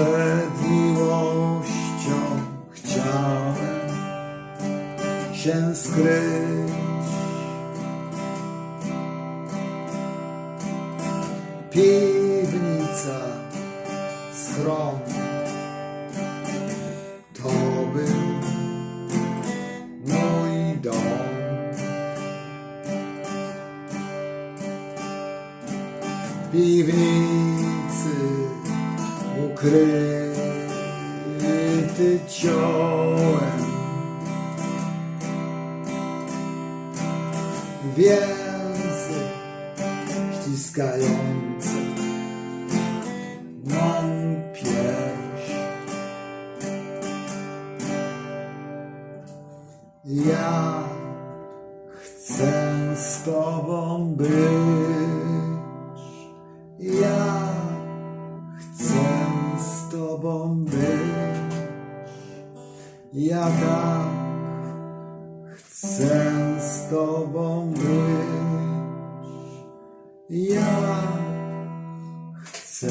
Przed miłością chciałem się skryć. Piwnica, schron, to był mój dom. Piwnicy ukryty ciołem. Więzy ściskające mą pierś. Ja chcę z Tobą być. Ja tak chcę z Tobą być. Ja chcę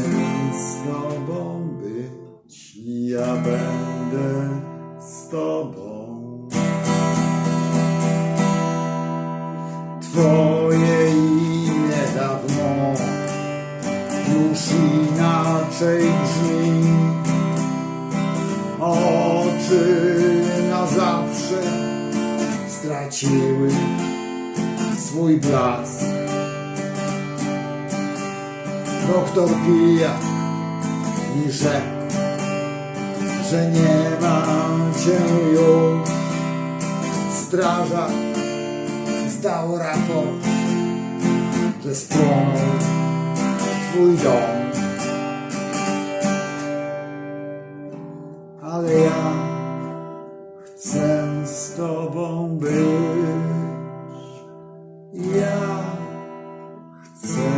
z Tobą być. Ja będę z Tobą. Twoje imię dawno już inaczej brzmi. Oczy na zawsze straciły swój blask. Doktor pijak mi rzekł, że nie ma cię już. Strażak zdał raport, że spłonął twój dom. Tobą być. Ja chcę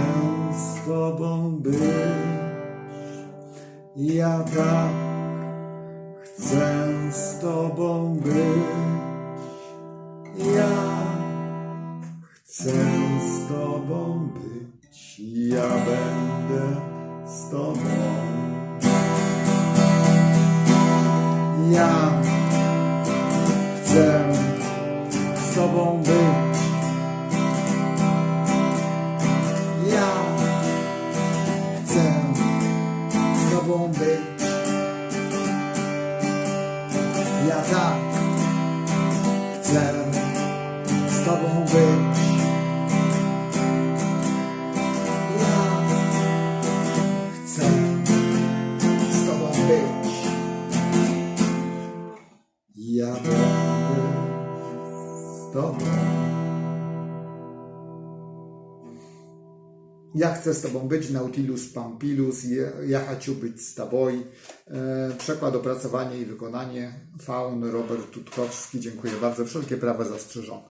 z tobą być. Ja tak chcę z tobą być. Ja chcę z tobą być. Ja będę z tobą. Tobą być. Ja tak chcę z tobą być. Ja chcę z tobą być. Ja będę z tobą. ja chcę z Tobą być, Nautilus Pampilus, ja być z Tobą. E, przekład, opracowanie i wykonanie Faun Robert Tutkowski. Dziękuję bardzo. Wszelkie prawa zastrzeżone.